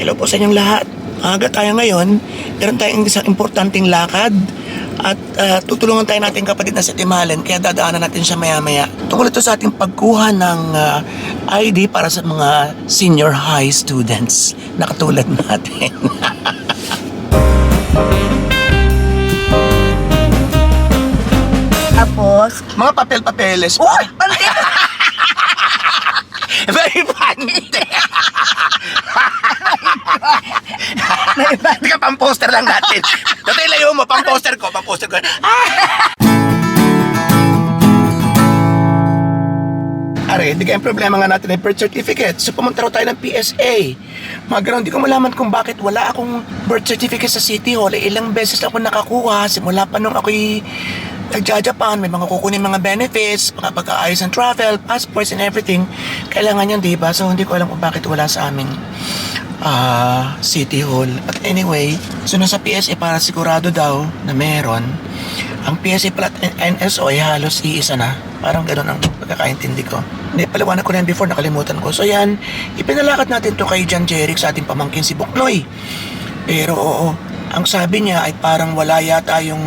Hello po sa inyong lahat. Aga tayo ngayon. Meron tayong isang importanteng lakad. At ah, tutulungan tayo natin kapatid na si Timalen. Kaya dadaanan natin siya maya-maya. Tungkol ito sa ating pagkuha ng ah, ID para sa mga senior high students na katulad natin. Tapos, mga papel-papeles pa. Uy! Panti! Very funny. Teka, pang-poster lang natin. Dati layo mo, pang-poster ko, pang-poster ko. Are, hindi kayong problema nga natin ay birth certificate. So pumunta raw tayo ng PSA. Mga ganun, hindi ko malaman kung bakit wala akong birth certificate sa City Hall. Eh, ilang beses ako nakakuha. Simula pa nung ako'y nagja-Japan, may mga kukunin mga benefits, mga pagkaayos ng travel, passports and everything. Kailangan yan, di ba? So hindi ko alam kung bakit wala sa aming ah City Hall. But anyway, so nasa PSA para sigurado daw na meron. Ang PSA pala at NSO ay halos iisa na. Parang gano'n ang pagkakaintindi ko. Hindi, paliwanag ko na yan before, nakalimutan ko. So yan, ipinalakad natin to kay John Jeric sa ating pamangkin si Buknoy. Pero oo, ang sabi niya ay parang wala yata yung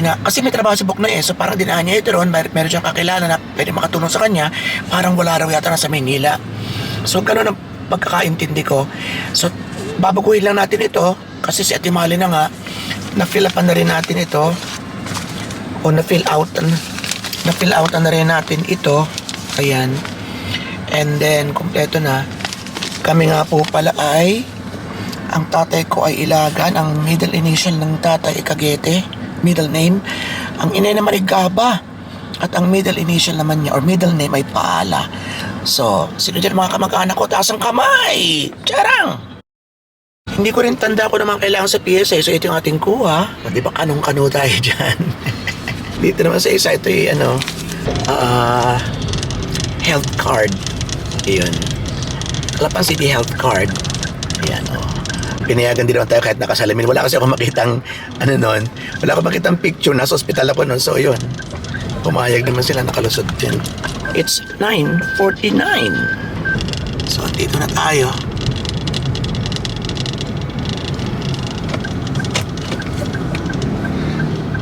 ina kasi may trabaho si Buknoy eh so parang dinaan niya ito ron mer meron siyang kakilala na pwede makatulong sa kanya parang wala raw yata na sa Maynila. So ganun ang pagkakaintindi ko. So babaguhin lang natin ito kasi si Ate Mali na nga na fill upan na rin natin ito. O na fill out na fill out na rin natin ito. Ayan. And then kompleto na. Kami nga po pala ay ang tatay ko ay Ilagan, ang middle initial ng tatay ay Cagete, middle name. Ang inay naman ay Gaba. At ang middle initial naman niya or middle name ay Paala. So, sino dyan mga kamag-anak ko? Taas ang kamay! Charang! Hindi ko rin tanda ko naman kailangan sa PSA. So, ito yung ating kuha. Di ba kanong-kano tayo dyan? Dito naman sa isa, ito yung ano, ah, health card. Iyon. Kalapan City health card. Ayan, oh. Pinayagan din naman tayo kahit nakasalamin. Wala kasi ako makitang, ano nun, wala ako makitang picture. Nasa ospital ako nun. So, yun. Pumayag naman sila nakalusot din. It's 9.49. So, dito na tayo.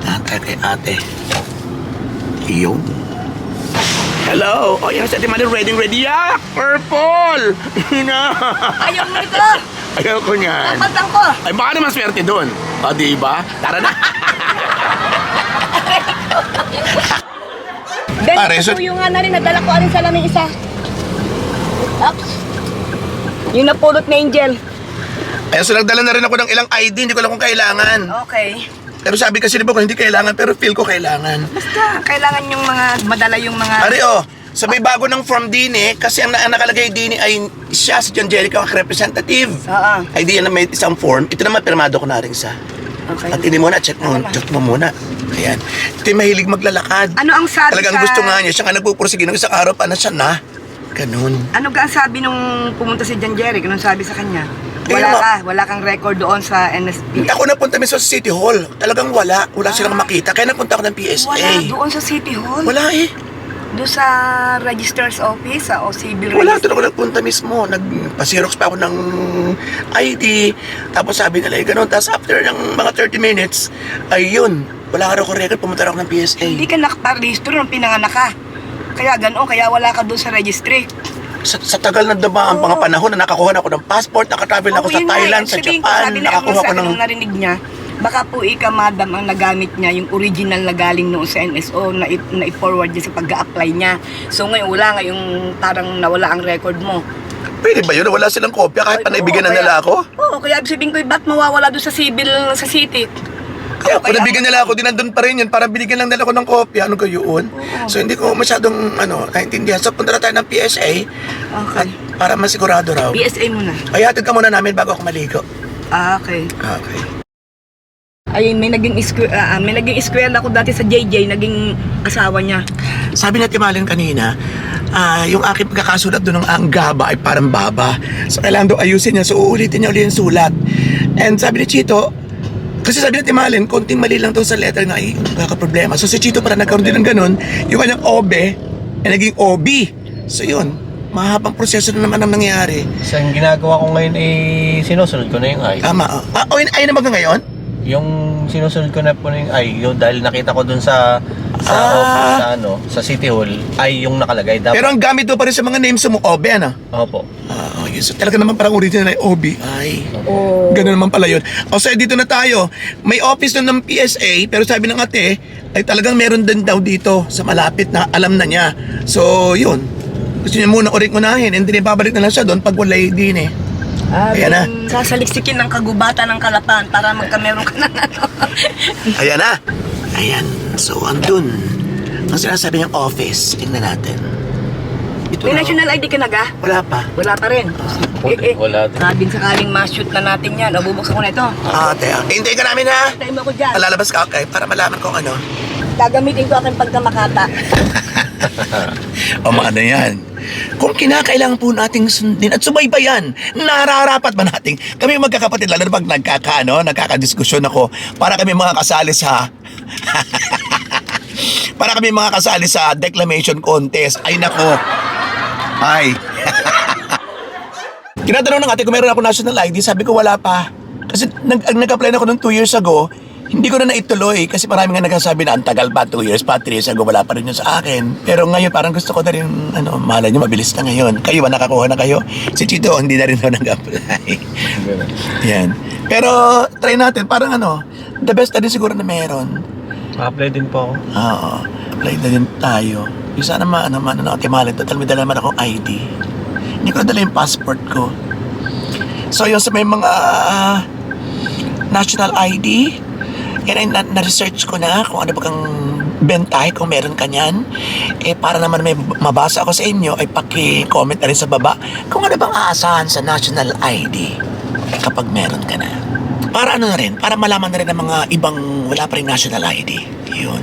Ate kay ate. Yung. Hello! O, yan sa ating mali. Ready, ready. Ah! Purple! Hina! ayaw mo ito! Ayaw ko niyan. Kapatang ko! Ay, baka naman swerte doon. O, di ba? Tara na. Ben, Pare, ito so- po yung nga na rin, nadala ko alin sa lamang isa. Ops. Yung napulot na Angel. Kaya so nagdala na rin ako ng ilang ID. Hindi ko alam kung kailangan. Okay. Pero sabi kasi ba ko hindi kailangan, pero feel ko kailangan. Basta, kailangan yung mga, madala yung mga... Pare, oh, sa may bago ng from Dini, kasi ang, ang nakalagay Dini ay siya, si John Jericho, ang representative. Oo. ID yan na may isang form. Ito naman, pirmado ko na rin sa. Okay. At hindi muna, check mo, Tama. check mo muna. Ayan. Ito yung mahilig maglalakad. Ano ang sabi Talagang sa... gusto nga niya. Siya nga nagpupursige ng isang araw pa na siya na. Ganun. Ano ga ang sabi nung pumunta si Jan Jeric? Anong sabi sa kanya? Eh, Wala ma- ka, wala kang record doon sa NSP. Ako napunta mismo sa City Hall. Talagang wala. Wala silang makita. Kaya napunta ako ng PSA. Wala doon sa City Hall. Wala eh. Doon sa registrar's office, sa o civil Wala. Doon ako nagpunta mismo. Nagpa-xerox pa ako ng ID. Tapos sabi nila, eh, ganun. Tapos after ng mga 30 minutes, ay yun. Wala ka raw ko record. Pumunta raw ako ng PSA. Hindi ka nakaparehistro nung pinanganak ka. Kaya ganoon, kaya wala ka doon sa registry. Sa, sa tagal na dama ang Oo. mga panahon na nakakuha na ako ng passport, nakatravel na ako sa nga, Thailand, sa sabihin ko, Japan, sabi na, nakakuha sa ko akin ng... narinig niya, baka po ika madam ang nagamit niya yung original na galing noon sa NSO na, na i-forward niya sa pag-a-apply niya. So ngayon wala nga yung parang nawala ang record mo. Pwede ba yun? Wala silang kopya kahit pa naibigyan na nila ako? Oo, kaya sabihin ko, ba't mawawala doon sa civil sa city? Kaya kung nabigyan nila ako, din nandun pa rin yun para binigyan lang nila ako ng kopya. Ano ko yun? So hindi ko masyadong ano, naintindihan. So punta na tayo ng PSA Okay. para masigurado raw. PSA muna. Ay, hatid ka muna namin bago ako maligo. Ah, okay. Okay. Ayun, may naging eskwela, may naging eskwela ako dati sa JJ, naging asawa niya. Sabi na Timalin kanina, ah, yung aking pagkakasulat doon ng ang gaba ay parang baba. So kailangan daw ayusin niya. So uulitin niya ulit yung sulat. And sabi ni Chito, kasi sabi ni Timalin, konting mali lang daw sa letter nga, ay, problema. So si Chito para nagkaroon din ng ganun, yung kanyang OB, ay naging OB. So yun, mahabang proseso na naman ang nangyari. Sa ang ginagawa ko ngayon eh, sinusunod ko na yung ay. Tama. Ah, oh, ayun na ba ngayon? Yung sinusunod ko na po na yung ay, yun, dahil nakita ko dun sa sa, Ah. office, sa ano, sa City Hall, ay yung nakalagay. Dapat, Pero ang gamit mo pa rin sa mga names mo, OB, ano? Opo. Ah, okay. So talaga naman parang original ay OB. Ay. Oh. Ganun naman pala yun. O so, dito na tayo. May office nun ng PSA, pero sabi ng ate, ay talagang meron din daw dito sa malapit na alam na niya. So, yun. Gusto niya muna ulit unahin and then ibabalik na lang siya doon pag walay din eh. Ah, Ayan na. Sasaliksikin ng kagubatan ng kalapan para magkameron ka ng ano. Ayan na. Ayan. So, andun. Ang sinasabi niyang office. Tingnan natin. Ito May na. national ID ka na ga? Wala pa. Wala pa rin. Wala- wala din. Sabing sakaling ma-shoot na natin yan. O, bubuksan ko na ito. Ah, ate. ah. Hintay ka namin ha. Tayo mo ko dyan. Lalabas ka, okay? Para malaman kung ano. Gagamitin ko aking pagkamakata. O mga ano yan. Kung kinakailangan po nating sundin at subaybayan, nararapat ba nating kami magkakapatid lalo na pag nagkakaano, nagkakadiskusyon ako para kami mga kasali sa para kami mga kasali sa declamation contest. Ay nako. Ay. Tinatanong ng ate kung meron ako national ID, sabi ko wala pa. Kasi nag, nag-apply na ako nung 2 years ago, hindi ko na naituloy kasi marami nga nagsasabi na ang tagal pa, 2 years pa, 3 years ago, wala pa rin yun sa akin. Pero ngayon parang gusto ko na rin, ano, malay nyo, mabilis na ngayon. Kayo ba nakakuha na kayo? Si Chito, hindi na rin daw nag-apply. Yan. Pero try natin, parang ano, the best na din siguro na meron. Ma-apply din po ako. Oo, apply na din tayo. Yung sana ma, ano, man, ano, timalin, total may dala naman akong ID. Hindi ko dala yung passport ko. So yung sa may mga ah, national ID, ay na- na-research ko na kung ano ba kang bentahe kung meron ka niyan. Eh para naman may mabasa ako sa inyo, ay paki-comment na rin sa baba kung ano bang aasahan sa national ID kapag meron ka na. Para ano na rin, para malaman na rin ng mga ibang wala pa rin national ID. Yun.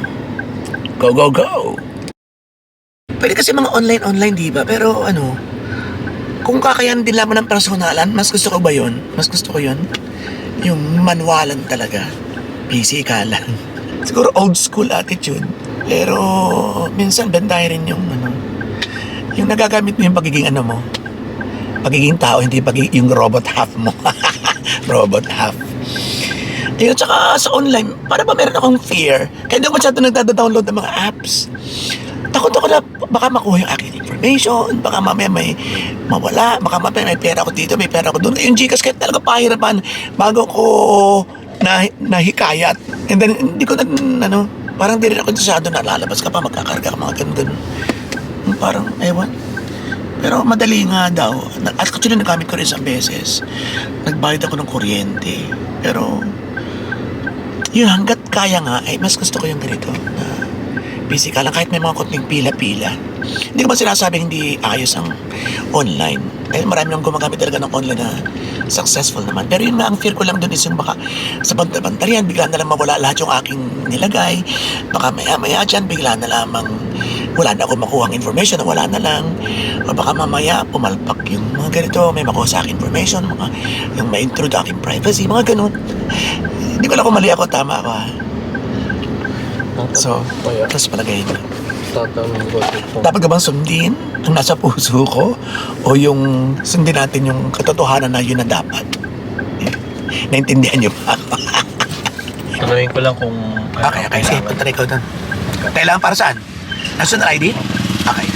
Go, go, go! Pwede kasi mga online-online, di ba? Pero ano, kung kakayanan din lamang ng personalan, mas gusto ko ba yun? Mas gusto ko yun? Yung manualan talaga. PC ka lang. Siguro old school attitude. Pero minsan bentahe rin yung ano, yung nagagamit mo yung pagiging ano mo. Pagiging tao, hindi pagiging yung robot half mo. robot half. Ayun, tsaka sa online, para ba meron akong fear? Kaya hindi ako masyado nagdada-download ng mga apps. Takot ako na baka makuha yung aking information, baka mamaya may mawala, baka mamaya may pera ako dito, may pera ako doon. Yung Gcash kahit talaga pahirapan bago ko na, nahikayat. And then, hindi ko na, ano, parang di rin ako masyado na lalabas ka pa, magkakarga ka, mga ganun-ganun. Hmm, Parang, ewan. Pero madali nga daw. Na- At actually, nagamit ko rin isang beses. Nagbayad ako ng kuryente. Pero, yun, hanggat kaya nga, ay mas gusto ko yung ganito. Na busy kahit may mga konting pila-pila. Hindi ko ba sinasabing hindi ayos ang online? Dahil marami nang gumagamit talaga ng online na successful naman. Pero yun nga, ang fear ko lang dun is yung baka sa bantarian, bigla na lang mawala lahat yung aking nilagay. Baka maya-maya dyan, bigla na lamang wala na ako makuha ang information wala na lang. O baka mamaya, pumalpak yung mga ganito, may makuha sa akin information, mga, yung may intrude aking privacy, mga ganun. Hindi ko lang kung mali ako, tama ako ha. So, tapos palagay po. Dapat ka bang sundin ang nasa puso ko? O yung sundin natin yung katotohanan na yun na dapat? Naintindihan niyo ba ako? Ko lang kung... ano Okay, okay. Sige, punta na ikaw doon. Kailangan para saan? National ID? Okay.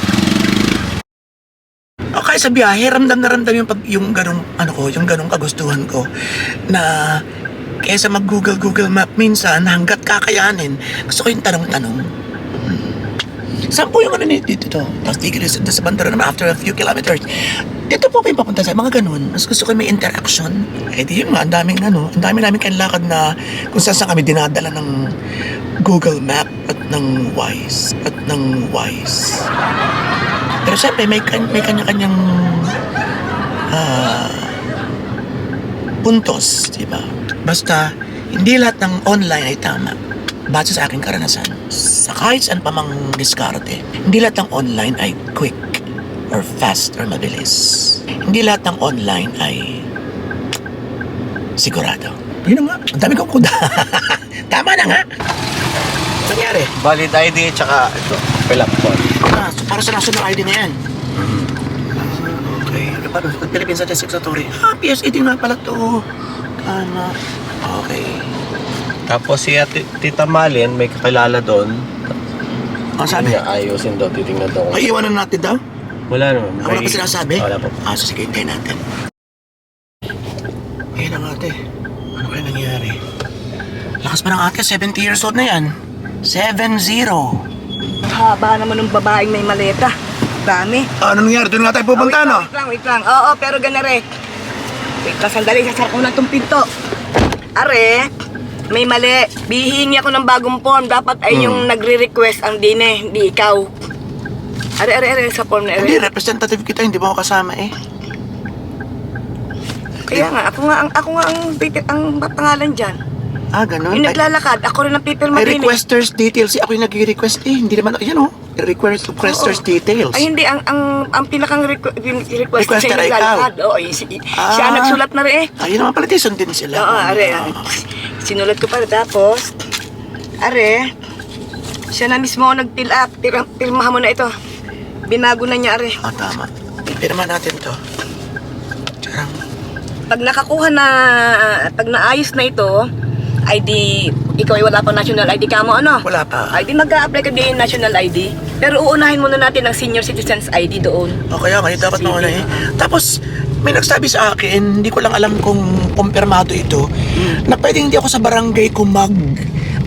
Okay, sa biyahe, ramdam na ramdam yung, pag, yung ganong, ano ko, yung ganong kagustuhan ko na kaysa mag-google Google Map minsan hanggat kakayanin. Gusto ko yung tanong-tanong. Saan po yung ano ni- dito to tapos tigil sa, bandera naman after a few kilometers. Dito po kayo papunta sa mga ganun. Mas gusto ko may interaction. Eh di yun ang daming ano ang daming namin lakad na kung saan kami dinadala ng Google Map at ng Wise at ng Wise. Pero syempre may, may kanya-kanyang ah, puntos, di ba? Basta, hindi lahat ng online ay tama. Base sa aking karanasan. Sa kahit saan pa mang diskarte, hindi lahat ng online ay quick or fast or mabilis. Hindi lahat ng online ay sigurado. Yun na nga, ang dami kong kuda. tama na nga. Nangyari? Valid ID tsaka ito, fill up form. Ah, so para sa national ID na yan. The Philippines Statistics Authority. Ah, PSA din nga pala to. Tama. Okay. Tapos si Ate, Tita Malin, may kakilala doon. Ang sabi? niya, ayusin daw, titingnan daw. Ay, iwanan natin daw? Wala naman. Ah, wala pa sinasabi? Wala pa. Ah, so sige, hintayin natin. Ayun ang ate. Ano kaya nangyari? Lakas pa ng ate, 70 years old na yan. 7-0. Haba naman ng babaeng may maleta. Dami. Ano nangyari? Doon nga tayo pupunta, Ah, no? wait lang, wait lang. Oo, pero ganare. Wait lang, sandali. Sasara ko na itong pinto. Are, may mali. Bihingi ako ng bagong form. Dapat ay Hmm. yung nagre-request ang dine, hindi ikaw. Are, are, are, sa form na Hindi, are. representative kita, hindi ba ako kasama eh? Kaya nga, ako nga ang, ako nga ang, ang pangalan dyan. Ah, ganun? Yung Ay- naglalakad, ako rin ang pipirma May din eh. requesters details. Eh, ako yung nag-request eh. Hindi naman, yan oh. Request, requesters Oo. details. Ay hindi, ang ang ang pinakang requ- request Requester ay ikaw. naglalakad. Oo, y- si, Ah. siya nagsulat na rin eh. Ayun naman pala, tison din sila. Oo, are. Ah. Sinulat ko pa tapos, are, siya na mismo ang nag-fill up. Pir- pirmahan mo na ito. Binago na niya, are. Ah, tama. Pirma natin to. Charang. Pag nakakuha na, pag naayos na ito, ID, ikaw ay wala pa national ID ka mo, ano? Wala pa. Ay, di mag-a-apply ka din national ID. Pero uunahin muna natin ang senior citizens ID doon. O kaya ngayon dapat mauna eh. Tapos, may nagsabi sa akin, hindi ko lang alam kung kumpirmado ito, na pwedeng hindi ako sa barangay ko mag,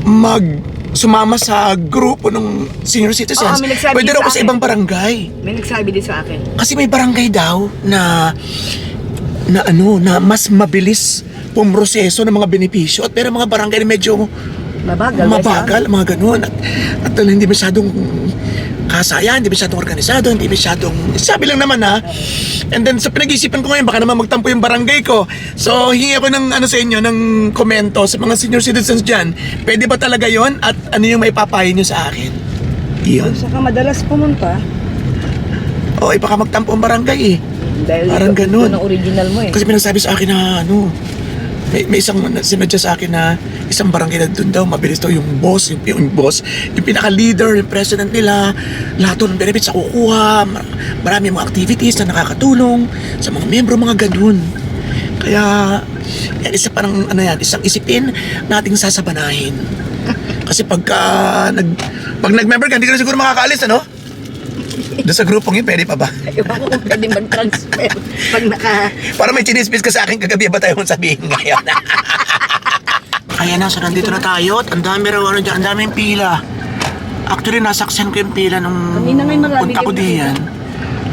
mag, sumama sa grupo ng senior citizens. Oo, may nagsabi Pwede sa raw ako sa akin. ibang barangay. May nagsabi din sa akin. Kasi may barangay daw na na ano, na mas mabilis pumroseso ng mga benepisyo at pero mga barangay na medyo Mabagal. mabagal, mga ganun. At, at hindi masyadong kasaya, hindi masyadong organisado, hindi masyadong... Sabi lang naman ha. And then sa pinag-isipan ko ngayon, baka naman magtampo yung barangay ko. So, hingi ako ng ano sa inyo, ng komento sa mga senior citizens dyan. Pwede ba talaga yon At ano yung may papayo nyo sa akin? Iyon. Saka madalas pumunta. O, eh, baka magtampo ang barangay eh. Dahil Parang ito- ganun. ito ng original mo eh. Kasi may nagsabi sa akin na ano, may, may isang sinadya sa akin na isang barangay na doon daw, mabilis daw yung boss, yung, yung boss, yung pinaka-leader, yung president nila, lahat ng benefits sa kukuha, mar- marami mga activities na nakakatulong sa mga membro, mga ganun. Kaya, yan, isa parang, ano yan, isang isipin nating sasabanahin. Kasi pagka, nag, pag nag-member ka, hindi ka na siguro makakaalis, ano? Doon sa grupong yun, pwede pa ba? Ayaw ko kung pwede mag-transfer. Pag naka... Para may chinismis ka sa akin kagabi, ba tayo mong sabihin ngayon? Ayan na, so nandito na tayo at ang dami raw ano dyan, ang daming pila. Actually, nasaksan ko yung pila nung Kanina nga'y marami punta ko diyan.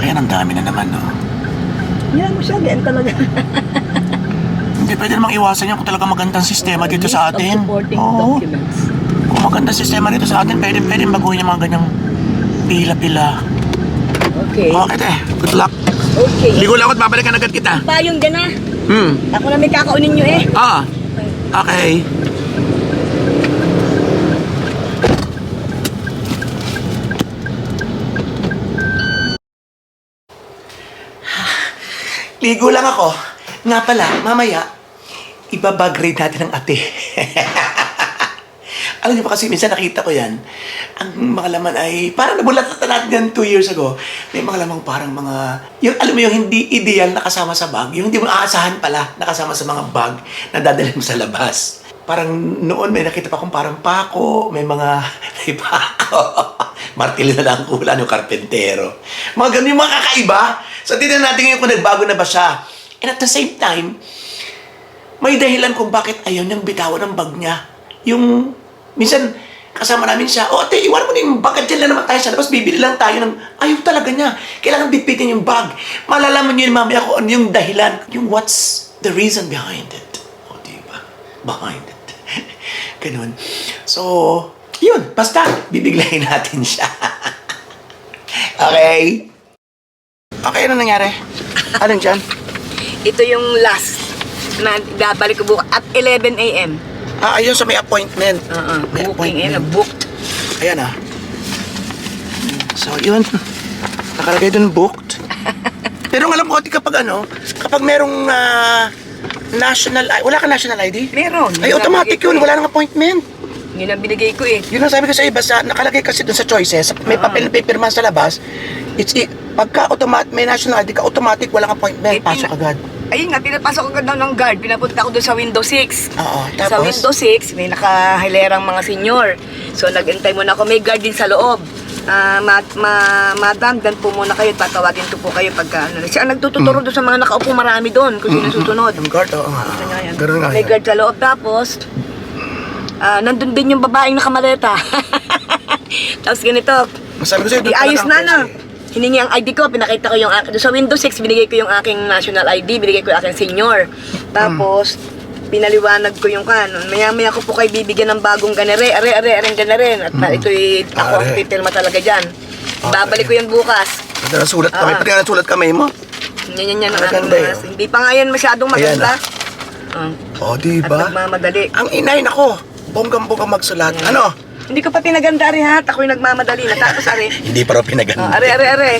Ayan, ang dami na naman, no. Yan mo siya, ganyan talaga. Hindi pwede namang iwasan yan kung talaga magandang sistema dito sa List of atin. supporting Oo. documents. Kung magandang sistema dito sa atin, pwede, pwede baguhin yung mga ganyang pila-pila. Okay. Okay, te. Good luck. Okay. Ligo lang ako at babalikan agad kita. Payong dyan na. Hmm. Ako na may kakaunin nyo eh. Ah. Okay. Ligo lang ako. Nga pala, mamaya, ibabag-grade natin ang ate. Alam niyo pa kasi minsan nakita ko yan, ang mga laman ay, parang nabulatan natin yan two years ago. May mga lamang parang mga, yung alam mo yung hindi ideal na kasama sa bag, yung hindi mo aasahan pala na kasama sa mga bag na dadalhin mo sa labas. Parang noon may nakita pa akong parang pako, may mga may pako. Martilyo na lang ang kulan yung karpentero. Mga ganun yung mga kakaiba. So, tignan natin ngayon kung nagbago na ba siya. And at the same time, may dahilan kung bakit ayaw niyang bitawan ng bag niya. Yung, minsan, kasama namin siya, o ate, iwan mo na yung bag, dyan lang naman tayo sa labas, bibili lang tayo ng, ayaw talaga niya. Kailangan bitbitin yung bag. Malalaman niyo yun mamaya kung ano yung dahilan. Yung what's the reason behind it. O, diba? Behind it. Ganun. So, yun, basta, bibiglayin natin siya. okay? Okay, ano nangyari? Anong dyan? Ito yung last na babalik ko bukas at 11 a.m. Ah, ayun, so may appointment. Uh-uh. May Booking eh, appointment. booked. Ayan ah. So, yun. Nakalagay dun booked. Pero alam ko, Ate, kapag ano, kapag merong ah, national I- wala ka national ID? Meron. Ay, Yun ang automatic binigay ko yun. eh. Wala nang appointment. Yun ang binigay ko eh. Yun ang sabi ko sa iba, sa, nakalagay kasi dun sa choices, may Ah. papel na paperman sa labas, it's i- Pagka automatic, may national ID ka, automatic, walang appointment, Eh, pasok pina- agad. Ayun nga, pinapasok ko daw ng guard. Pinapunta ko doon sa window 6. Oo, Sa tapos? window 6, may nakahilerang mga senior. So, nag-intay muna ako. May guard din sa loob. Ah, ma, ma, madam, dan po muna kayo. Tatawagin ko po kayo pagka ano. Siya ang nagtututuro doon sa mga nakaupo marami doon kung sino susunod. Yung guard, oo nga. Ganun nga May guard sa loob. Tapos, ah, nandun din yung babaeng nakamaleta. Tapos ganito, Masabi ko sa'yo, Di doon ayos na no. Hiningi ang ID ko, pinakita ko yung ak- doon sa Windows 6, binigay ko yung aking national ID, binigay ko yung aking senior. Tapos, pinaliwanag ko yung kanon. Maya-maya ko po kayo bibigyan ng bagong ganere, are, are, are, ganere. At na ito'y ako ang Are. pipirma talaga dyan. Babalik ko yan bukas. Pati nasulat kami, Ah. pati nga nasulat kami mo. Yan, yan, yan. ang Maganda yun. Hindi pa nga yan masyadong Ayan, maganda. Ah, O, di at ba? nagmamadali. Ang inay, nako, bonggang-bonggang magsulat. Ano? Hindi ko pa pinaganda rin ha. Ako'y nagmamadali na. Tapos, are, Hindi pa raw pinaganda. Are, are, are.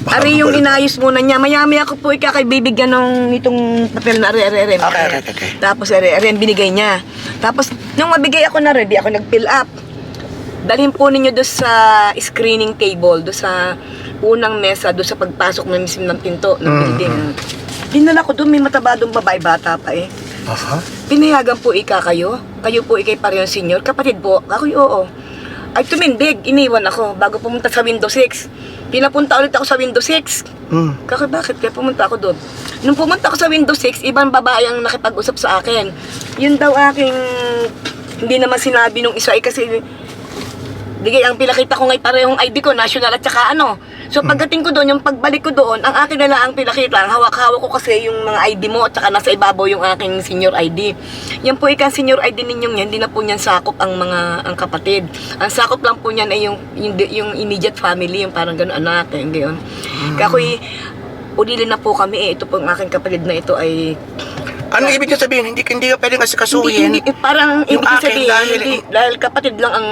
Baka Are yung inayos muna niya. Maya-maya ko po ikakay bibigyan ng itong papel na are, are, are. Okay, okay, okay. Tapos are, are, ang binigay niya. Tapos, nung mabigay ako na ready, ako nag-fill up. Dalhin po ninyo doon sa screening table, doon sa unang mesa, doon sa pagpasok ng mismo ng pinto ng Mm, building. Dinala ko doon, may matabadong babae bata pa eh. Aha. Pinayagan po ika kayo? Kayo po ikay pareho senior? Kapatid po? Ako'y oo. Ay tumindig, iniwan ako bago pumunta sa window 6. Pinapunta ulit ako sa window 6. Hmm. Kako bakit? Kaya pumunta ako doon. Nung pumunta ako sa window 6, ibang babae ang nakipag-usap sa akin. Yun daw aking, hindi naman sinabi nung isa eh kasi Digay, ang pinakita ko ngay parehong ID ko, national at saka ano. So pagdating ko doon, yung pagbalik ko doon, ang akin na lang ang pinakita, ang hawak-hawak ko kasi yung mga ID mo at saka nasa ibabaw yung aking senior ID. Yan po ikang senior ID ninyong yan, hindi na po niyan sakop ang mga ang kapatid. Ang sakop lang po niyan ay yung, yung, yung immediate family, yung parang gano'n anak, yung gayon. Kaya ako'y, ulilin na po kami eh, ito po ang aking kapatid na ito ay Ano ibig niyo sabihin? Hindi, hindi ka pwedeng kasi hindi, kasuhin. hindi, eh, parang Yung ibig sabihin, dahil- hindi, dahil kapatid lang ang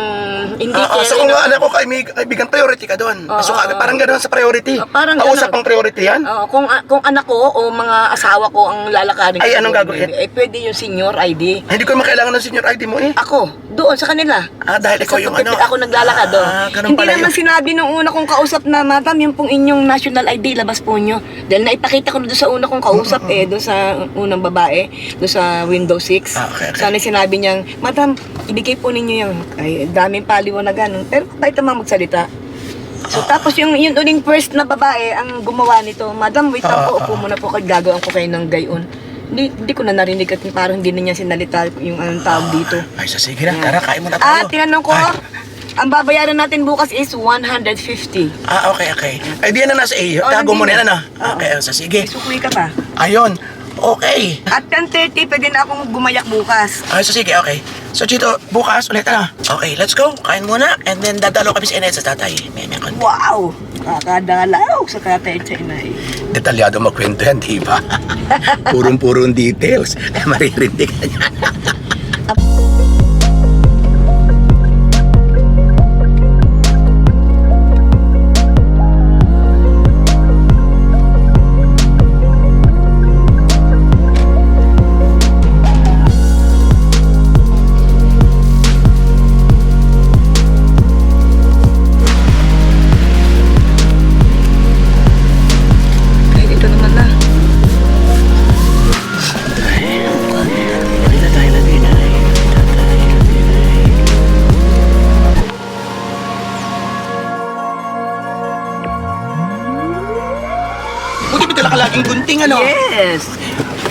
hindi Oo, kaya so kung anak ko kay may kaibigan, priority ka doon. Oo, so, oo. parang gano'n sa priority. Ah, parang Kausap ang priority yan? Oo, kung a- kung anak ko o mga asawa ko ang lalakarin Ay, anong gagawin? Eh, pwede yung senior ID. Hindi ko makailangan ng senior ID mo eh. Ako, doon sa kanila. Ah, dahil ikaw yung ano. Ako naglalakad doon. Ah, Hindi naman sinabi nung una kong kausap na, Madam, yung pong inyong national ID, labas po nyo. Dahil naipakita ko doon sa una kong kausap eh, doon sa unang babae, doon sa window 6. Ah, okay, okay. Sana sinabi niyang, Madam, ibigay po ninyo yung, ay, daming paliwanagan. Pero bakit naman magsalita? So tapos yung yung uling first na babae ang gumawa nito, Madam, wait lang po, Ah, upo muna po kayo, gagawin ko kayo ng gayon. Hindi, hindi ko na narinig at parang hindi na niya sinalita yung anong tawag dito. Ay, so sige na. Tara, kain muna Ah, tayo. tinanong ko, Ay. ang babayaran natin bukas is 150. Ah, okay, okay. Ay, di yan na nasa iyo. Oh, Tago mo na yan, na. ano? Okay, so sige. Isukuy ka pa. Ayun. Okay. At 10.30, pwede na akong gumayak bukas. Ay, so sige, okay. So, Chito, bukas ulit na. Okay, let's go. Kain muna. And then, dadalo kami sa Enet sa tatay. May may konti. Wow! Kakadalaw sa katay Chinay. Detalyado mo kwento yan, di ba? Purong-purong details. Eh, maririnig ka niya.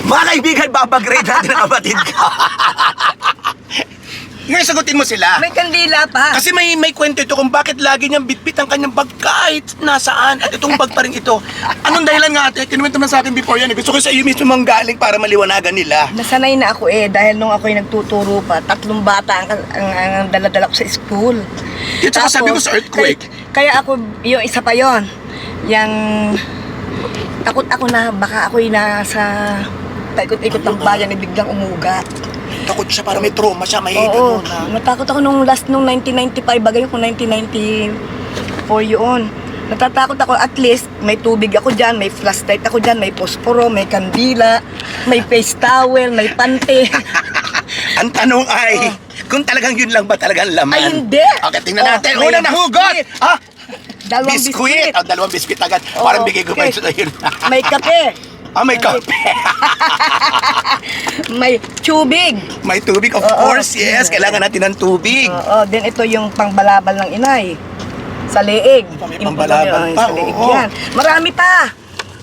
Mga kaibigan, babagrade natin ang kapatid ko. Ngayon, sagutin mo sila. May kandila pa. Kasi may may kwento ito kung bakit lagi niyang bitbit ang kanyang bag kahit nasaan at itong bag pa rin ito. Anong dahilan nga ate? Kinuwento naman sa akin before yan. eh. Gusto ko sa iyo mismo manggaling para maliwanagan nila. Nasanay na ako eh dahil nung ako'y nagtuturo pa, tatlong bata ang, ang, ang dala-dala ko sa school. At saka sabi ko sa earthquake. Kaya, kaya ako, yung isa pa yon yung takot ako na baka ako'y nasa paikot-ikot ng bayan na biglang umuga. Takot siya para may trauma siya, may Oo, ganun na. natakot ako nung last nung 1995, bagay ko 1994 yun. Natatakot ako, at least may tubig ako dyan, may flashlight ako dyan, may posporo, may kandila, may face towel, may pante. Ang tanong ay, kung talagang yun lang ba talagang laman? Ay, hindi. Okay, tingnan Oh, natin. may Unang nahugot! higit. Ah! Dalawang biskuit. biskuit. Oh, dalawang biskuit agad. Oo, Parang bigay ko pa okay. yun. May kape. ah, may kape. May tubig. may tubig, of Oo. course. Yes, kailangan natin ng tubig. Oo, then ito yung pangbalabal ng inay. Sa leeg. May pambalabal pa, Sa leeg oo. yan. Marami pa.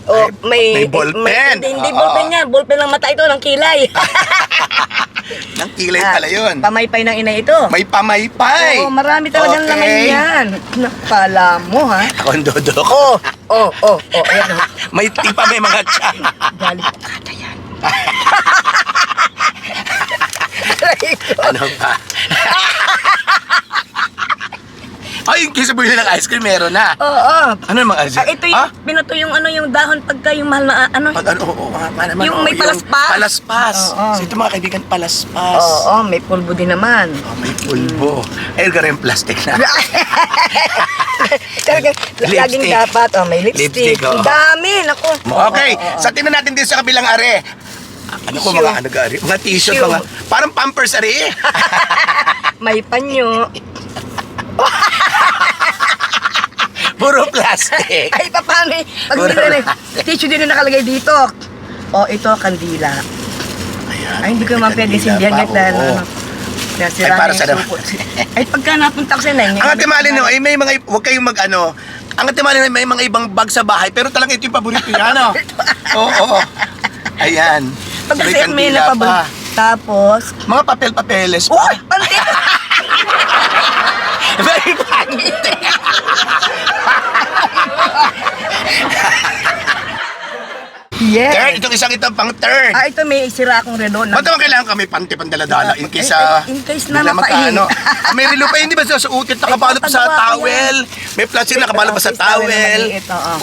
Oh, may may, ballpen. hindi, hindi Oo. ballpen yan. Ballpen ng mata ito, ng kilay. Ng kilay Ah, pala yun. Pamaypay ng inay ito. May pamaypay. Oo, marami talagang laman Okay. yan. Nakala mo, ha? Ako ang dodok. Oh, oh, oh, oh, ayan, oh. May tipa, may mga tiyan. Galit ko kata yan. Aray ko. ano pa? Ay, yung kisa bumili ng ice cream, meron na. Oo. Ano yung mga ice Ah, cream? ito yung, Ah? pinato yung ano, yung dahon pagka yung mahal na, ano, Pag ano, oo, oo, nga naman, Yung oo, may palaspas? Palaspas. Oo. So ito mga kaibigan, palaspas. Oo, may pulbo din naman. Oh, may pulbo. Eh, gara yung plastic na. Talaga, laging dapat, oh, may lipstick. Lipstick. Ang dami, naku. Okay, Oo, oo, oo. sa tingnan natin din sa kabilang are. Ano ko mga ano gari? Mga t-shirt, mga parang pampers are. May panyo. Puro plastic. Ay, paano eh? Pag Puro na, plastic. tissue din na nakalagay dito. Oh, ito, kandila. Ayan, Ay, hindi ko naman pwede sindihan yan dahil ano. Ay, para na sa yung supo. Ay, pagka napunta ko sa inay. Ang atimali no, ay may mga, huwag kayong mag ano, ang atimali na may mga ibang bag sa bahay, pero talagang ito yung paborito niya, ano? Oo, oo. Ayan. Pag kasi may napabal. pa. Tapos, Mga papel-papeles pa. Uy! Panti! Very pangit. yes! Third, itong isang ito pang third. Ah, ito may sira akong relo. Na, Ba't naman kailangan kami panty pandaladala in case sa... In case na mapain. Ah, may relo pa yun, di ba? Sa suutit, nakabalot pa sa towel. May plastic nakabalot pa sa towel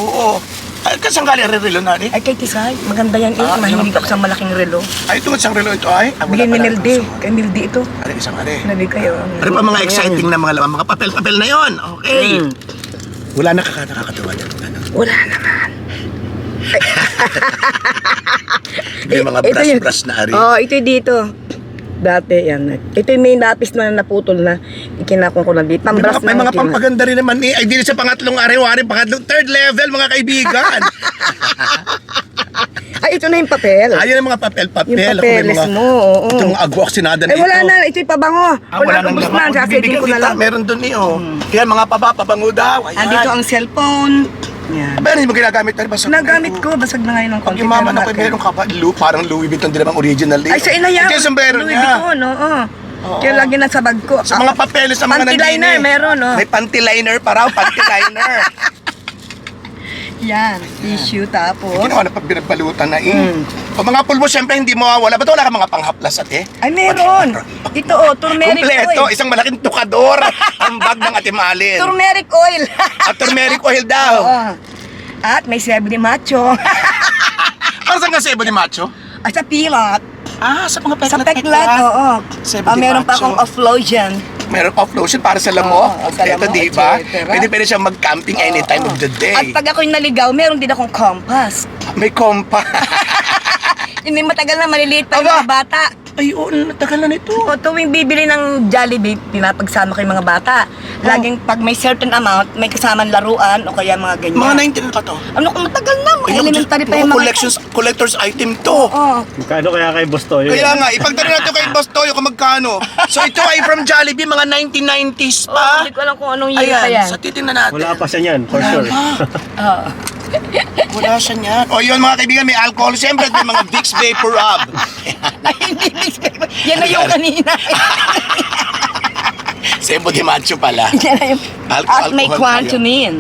oo. Ay, kasang galing ang relo na? Ay, kay Tisay, maganda yan eh. Ah, Mahilig ako sa malaking relo. Ay, ito isang relo ito ay. Ah, wala Bigyan ni. Nilde. Kay Nilde ito. Ano, isang are. Nabi kayo. Ano pa mga exciting na mga laman? Mga papel-papel na yon. Okay. Mm. Wala na kaka- nakakatuwa din. Ano? Wala naman. May mga brush-brush na ari. Oo, oh, ito yung dito. Dati yan. Ito yung may lapis na naputol na ikinakong ko na dito. May Pambras mga, may na mga pampaganda rin naman eh. Ay, di sa pangatlong ari-wari, pangatlong third level, mga kaibigan. Ay, ito na yung papel. Ayun ang mga papel-papel. Yung may papeles mga, mo, oo. Ito mga agwak sinada Ay, wala na. Ito yung pabango. Ah, wala nang ubos laman. na. Na lang. Meron doon eh, oh. Yan, mga paba, pabango daw. Ayan. Andito ang cellphone. Yan. Pero hindi mo ginagamit na. Basag Nagamit ko. Basag na ngayon ng Pag konti. yumaman pero ako, bakit? meron ka pa. Lu, parang Louis Vuitton din naman original eh. Ay, sa inaya. Yung sombrero Louis niya. Vuitton, oo. Oo. Kaya lagi nasa bag ko. Sa mga papeles sa mga Panty nandini. liner, meron, oh. May panty liner pa raw, panty liner. Yan. Tissue tapos. Ginawa na pag binabalutan na eh. Mm. O mga pulbo, syempre hindi mawawala. Ba't wala ka mga panghaplas at eh? Ay, meron. Ito, oh, turmeric Kompleto, oil. isang malaking tukador ang bag ng atimalin. Turmeric oil. At turmeric oil daw. Oo. At may sebo de macho. Para saan ka sebo ni Macho? At sa pilat. Ah, sa mga Sa peklat, oo. Sebo Ah, de meron pa macho. akong off-lotion. Meron off lotion para sa lamok. Oo, sa Ito, lamok, di ba? et cetera. Pwede pwede siyang mag-camping anytime of the At day. pag ako'y naligaw, meron din akong compass. May kompa. Hindi matagal na maliliit pa yung Aba. mga bata. Ay, oo, natagal na nito. O tuwing bibili ng Jollibee, pinapagsama ko yung mga bata. Laging pag may certain amount, may kasamang laruan o kaya mga ganyan. Mga 19 na pa to. Ano kung matagal na, mga Ay, elementary pa yung mga... collections, collector's item to. Oo. Magkano kaya kay Boss Toyo? Kaya nga, ipagtanong natin kay Boss Toyo kung magkano. So ito ay from Jollibee, mga 1990s Oh, pa. hindi ko alam kung anong year pa Ayan, yan. sa titingnan natin. Wala pa siya niyan, for sure. Oo. Wala siya niyan. O yun mga kaibigan, may alcohol. Siyempre, may mga Vicks Vapor Rub. Ay, hindi, mix paper. Yan na yung kanina. Sebo de Macho pala. Yan na yung... Al- At may alcohol quantumin.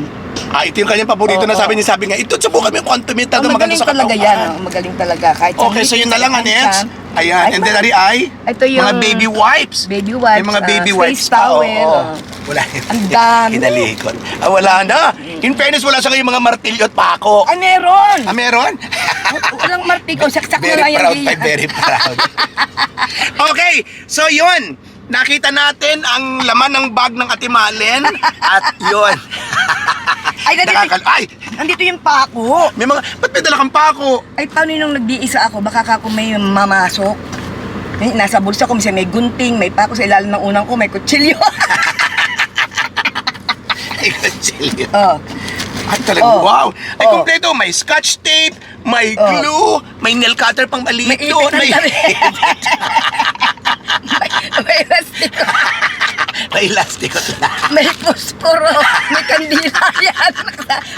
Ah, ito yung kanyang paborito na Oo. sabi niya. Sabi nga, ito subukan mo yung quantum meter. Oh, maganda magaling sa talaga katawan. yan. Oh. Magaling talaga. Kahit sa Okay, so yun na lang, Anets. kanchan. Ayan, Ay, and then ari ay, Ito yung- mga baby wipes. Baby wipes. May mga ah, baby face wipes pa. towel. oo. oh. Wala. Ang dami. Hinalikot. Ah, wala na. In fairness, wala sa kayo mga martilyo at pako. Ay, meron! Ah, meron? Walang martiko. Saksak na very lang yan. proud tayo, very proud. okay, so yun. Nakita natin ang laman ng bag ng Atimalen at yun. Ay, nandito, Nakakal... Ay! nandito yung pako. May mga... Ba't may dala kang pako? Ay, paano nung nag-iisa ako, baka kako may mamasok. Eh, Nasa bulsa ko, minsan may gunting, may pako sa ilalim ng unang ko, may kutsilyo. Galit. Oh. Ay, talaga, Oh. wow. Ay, Oh. kompleto. May scotch tape, may Oh. glue, may nail cutter pang maliit May doon. May, may, elastiko, may elastic. may pusporo, may kandila yan.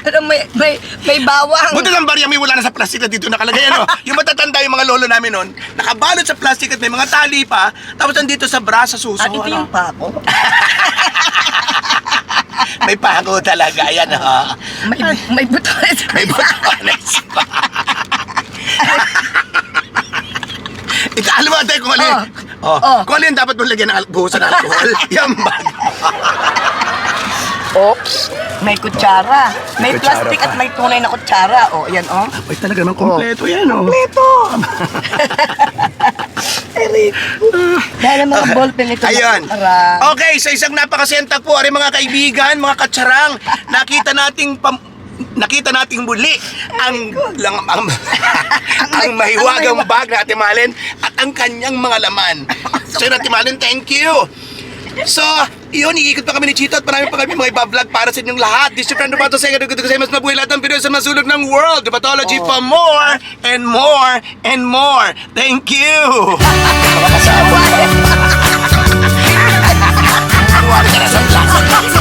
Pero may, may, may bawang. Buti lang barya may wala na sa plastic na dito nakalagay. Ano? Yung matatanda yung mga lolo namin noon, nakabalot sa plastic at may mga tali pa, tapos nandito sa bra, sa suso. At ito ano? yung pako. May pago talaga. Yan, ha? May, may butones. May botones pa. Ito, alam mo tayo kung ano yun. Oh. Oh. Kung yun dapat mong lagyan ng al- buhusan ng alcohol. Yan ba? Oops. May kutsara. May May kutsara plastic pa. at may tunay na kutsara. O, yan o. Ay, talaga naman kompleto yan, oh. Kompleto. Dahil ang mga ballpen ito. Ayun. Okay, sa isang napakasentag po, ari mga kaibigan, mga katsarang, nakita nating pam nakita nating muli ang lang ang, ang mahiwagang bag na Ate Malen at ang kanyang mga laman. Yun, Ate Malen, thank you. So, yun, iikot pa kami ni Chito at marami pa kami mga iba-vlog para sa inyong lahat. This is your friend Roberto Sega. Dugo kasi mas mabuhay lahat ng Pinoy sa masulog ng world. Dermatology for more and more and more. Thank you. Wala ka na sa.